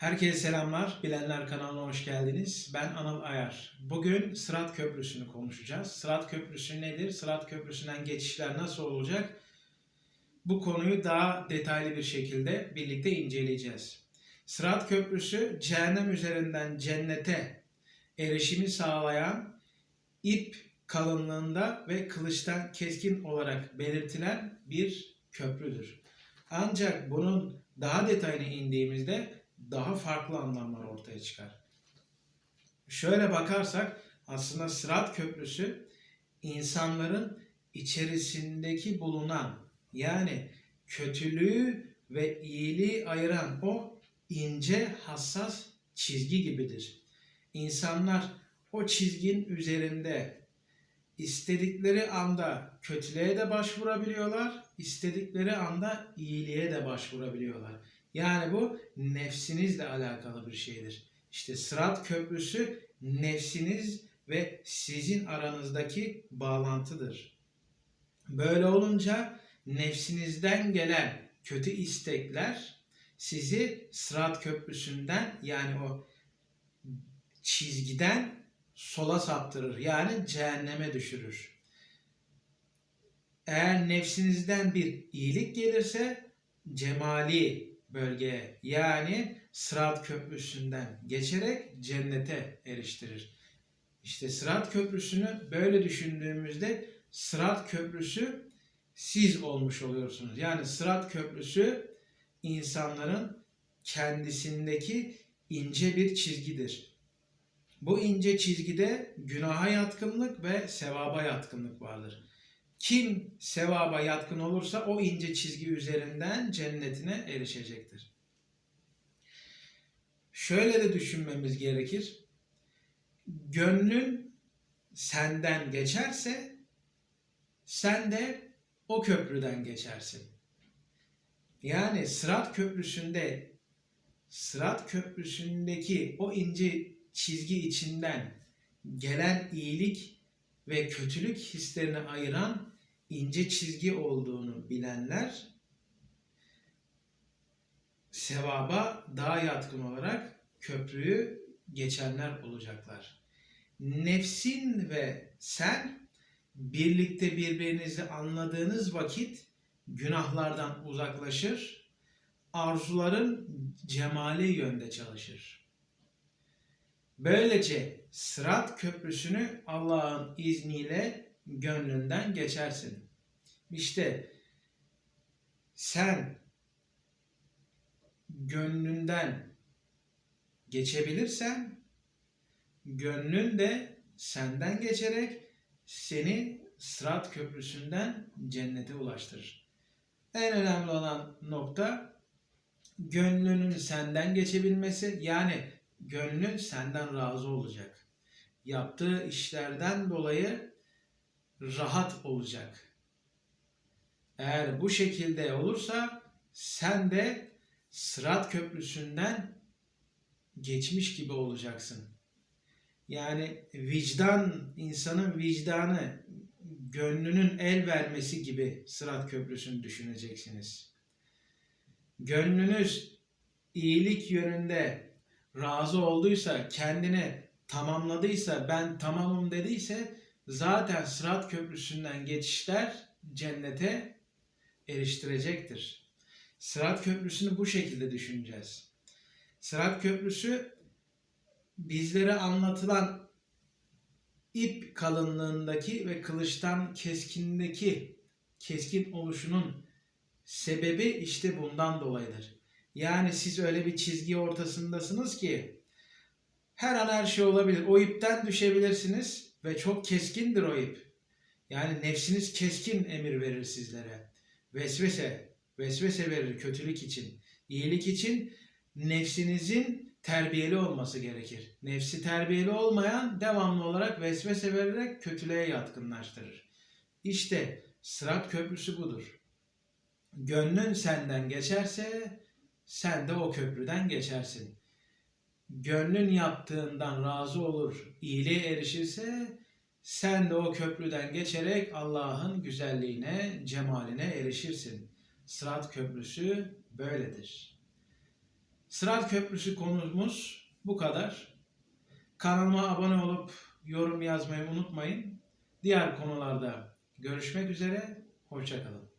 Herkese selamlar. Bilenler kanalına hoş geldiniz. Ben Anıl Ayar. Bugün Sırat Köprüsü'nü konuşacağız. Sırat Köprüsü nedir? Sırat Köprüsü'nden geçişler nasıl olacak? Bu konuyu daha detaylı bir şekilde birlikte inceleyeceğiz. Sırat Köprüsü cehennem üzerinden cennete erişimi sağlayan ip kalınlığında ve kılıçtan keskin olarak belirtilen bir köprüdür. Ancak bunun daha detayına indiğimizde daha farklı anlamlar ortaya çıkar. Şöyle bakarsak aslında Sırat Köprüsü insanların içerisindeki bulunan yani kötülüğü ve iyiliği ayıran o ince hassas çizgi gibidir. İnsanlar o çizgin üzerinde istedikleri anda kötülüğe de başvurabiliyorlar, istedikleri anda iyiliğe de başvurabiliyorlar. Yani bu nefsinizle alakalı bir şeydir. İşte Sırat Köprüsü nefsiniz ve sizin aranızdaki bağlantıdır. Böyle olunca nefsinizden gelen kötü istekler sizi Sırat Köprüsü'nden yani o çizgiden sola saptırır. Yani cehenneme düşürür. Eğer nefsinizden bir iyilik gelirse cemali bölgeye yani Sırat Köprüsü'nden geçerek cennete eriştirir. İşte Sırat Köprüsü'nü böyle düşündüğümüzde Sırat Köprüsü siz olmuş oluyorsunuz. Yani Sırat Köprüsü insanların kendisindeki ince bir çizgidir. Bu ince çizgide günaha yatkınlık ve sevaba yatkınlık vardır. Kim sevaba yatkın olursa o ince çizgi üzerinden cennetine erişecektir. Şöyle de düşünmemiz gerekir. Gönlün senden geçerse sen de o köprüden geçersin. Yani Sırat Köprüsü'nde Sırat Köprüsü'ndeki o ince çizgi içinden gelen iyilik ve kötülük hislerini ayıran ince çizgi olduğunu bilenler sevaba daha yatkın olarak köprüyü geçenler olacaklar. Nefsin ve sen birlikte birbirinizi anladığınız vakit günahlardan uzaklaşır, arzuların cemali yönde çalışır. Böylece Sırat Köprüsü'nü Allah'ın izniyle gönlünden geçersin. İşte sen gönlünden geçebilirsen gönlün de senden geçerek seni Sırat Köprüsü'nden cennete ulaştırır. En önemli olan nokta gönlünün senden geçebilmesi yani gönlün senden razı olacak. Yaptığı işlerden dolayı rahat olacak. Eğer bu şekilde olursa sen de Sırat Köprüsü'nden geçmiş gibi olacaksın. Yani vicdan, insanın vicdanı, gönlünün el vermesi gibi Sırat Köprüsü'nü düşüneceksiniz. Gönlünüz iyilik yönünde razı olduysa, kendini tamamladıysa, ben tamamım dediyse zaten Sırat Köprüsü'nden geçişler cennete eriştirecektir. Sırat Köprüsü'nü bu şekilde düşüneceğiz. Sırat Köprüsü bizlere anlatılan ip kalınlığındaki ve kılıçtan keskindeki keskin oluşunun sebebi işte bundan dolayıdır. Yani siz öyle bir çizgi ortasındasınız ki her an her şey olabilir. O ipten düşebilirsiniz ve çok keskindir o ip. Yani nefsiniz keskin emir verir sizlere. Vesvese, vesvese verir kötülük için. İyilik için nefsinizin terbiyeli olması gerekir. Nefsi terbiyeli olmayan devamlı olarak vesvese vererek kötülüğe yatkınlaştırır. İşte Sırat Köprüsü budur. Gönlün senden geçerse sen de o köprüden geçersin. Gönlün yaptığından razı olur, iyiliğe erişirse sen de o köprüden geçerek Allah'ın güzelliğine, cemaline erişirsin. Sırat Köprüsü böyledir. Sırat Köprüsü konumuz bu kadar. Kanalıma abone olup yorum yazmayı unutmayın. Diğer konularda görüşmek üzere. Hoşçakalın.